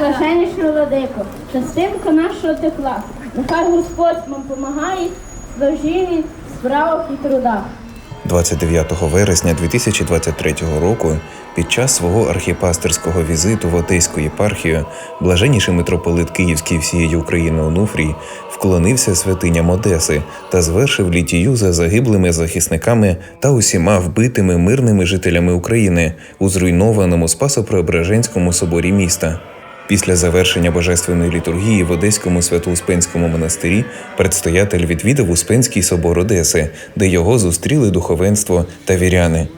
Найблаженнішу владико, частинка нашого тепла. Нехай Господь вам помагає в служінні, справах і трудах. 29 вересня 2023 року під час свого архіпастерського візиту в Одеську єпархію блаженніший митрополит Київський всієї України Онуфрій вклонився святиням Одеси та звершив літію за загиблими захисниками та усіма вбитими мирними жителями України у зруйнованому Спасо-Преображенському соборі міста. Після завершення божественної літургії в Одеському Свято-Успенському монастирі предстоятель відвідав Успенський собор Одеси, де його зустріли духовенство та віряни.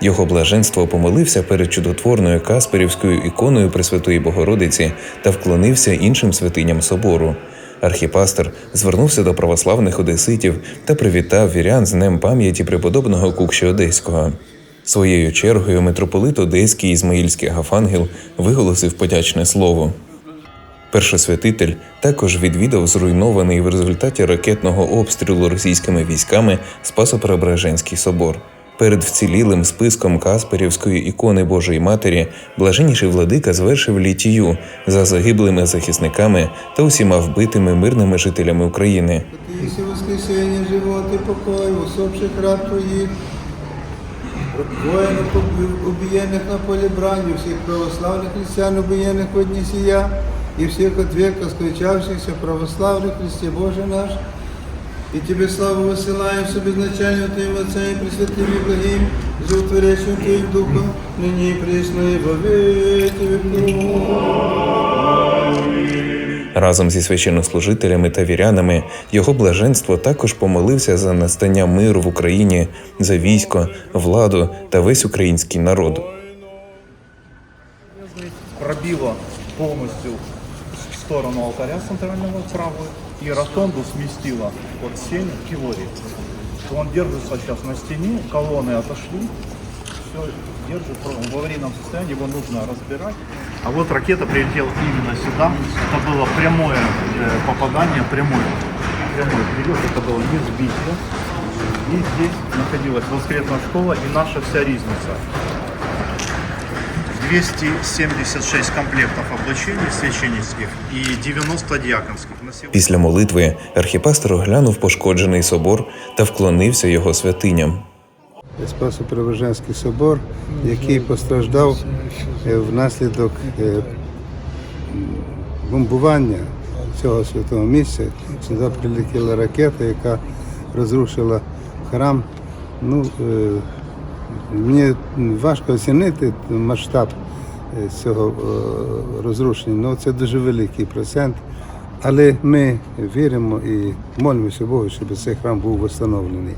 Його блаженство помолився перед чудотворною Касперівською іконою Пресвятої Богородиці та вклонився іншим святиням собору. Архіпастер звернувся до православних одеситів та привітав вірян з днем пам'яті преподобного Кукші Одеського. Своєю чергою митрополит Одеський Ізмаїльський Гафангел виголосив подячне слово. Першосвятитель також відвідав зруйнований в результаті ракетного обстрілу російськими військами Спасо-Преображенський собор. Перед вцілілим списком Касперівської ікони Божої Матері блаженніший владика звершив літію за загиблими захисниками та усіма вбитими мирними жителями України. Если воскресенье, живот и покой усопших раб Твоих, воинов, убиенных на поле брани, всех православных христиан, убиенных в одни сия, и всех от века скончавшихся православных Христе Боже наш, и Тебе славу высылаем с обезначальным Твоим Отцем и Пресвятым и Благим, животворящим Твоим Духом, ныне и пресно и во веки веков. Разом зі священнослужителями та вірянами його блаженство також помолився за настання миру в Україні, за військо, владу та весь український народ. пробило полностью сторону алтаря центрального правую и ротонду сместило от стены к Килоре. Он держится сейчас на стене, колонны отошли, все держит в аварийном состоянии, его нужно разбирать. А вот ракета прилетела именно сюда. Это было прямое э, попадание, прямое. Прямой прилет, это было не сбитие. И здесь находилась воскресная школа и наша вся ризница. 276 комплектов облачений священнических и 90 диаконских. На сегодня... Після молитви архіпастер оглянув пошкоджений собор та вклонився його святиням. Спасо-Преображенський собор, який постраждав е, внаслідок е, бомбування цього святого місця. Сюди прилетіла ракета, яка розрушила храм. Ну, е, мені важко оцінити масштаб цього розрушення, але це дуже великий процент. Але ми віримо і молимося Богу, щоб цей храм був встановлений.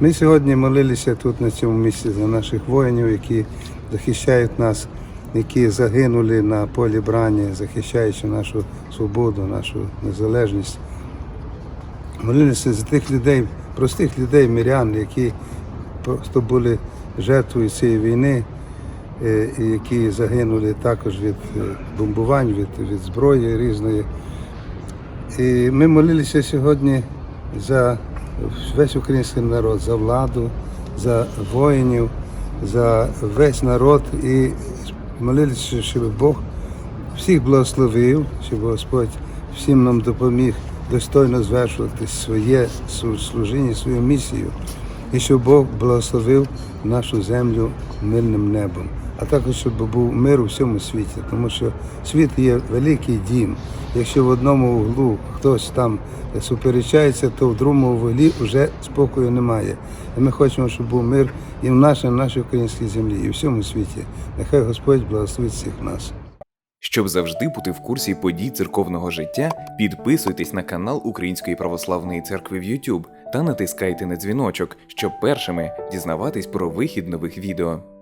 Ми сьогодні молилися тут на цьому місці за наших воїнів, які захищають нас, які загинули на полі брані, захищаючи нашу свободу, нашу незалежність. Молилися за тих людей, простих людей, мирян, які просто були жертвою цієї війни, е, і які загинули також від е, бомбувань, від, від зброї різної. І ми молилися сьогодні за весь український народ, за владу, за воїнів, за весь народ. І молилися, щоб Бог всіх благословив, щоб Господь всім нам допоміг достойно звершувати своє служіння, свою місію, і щоб Бог благословив нашу землю мирним небом, а також щоб був мир у всьому світі, тому що світ є великий дім. Якщо в одному углу хтось там суперечається, то в другому вуглі вже спокою немає. І ми хочемо, щоб був мир і в нашій, нашій українській землі, і в всьому світі. Нехай Господь благословить всіх нас. Щоб завжди бути в курсі подій церковного життя, підписуйтесь на канал Української православної церкви в YouTube та натискайте на дзвіночок, щоб першими дізнаватись про вихід нових відео.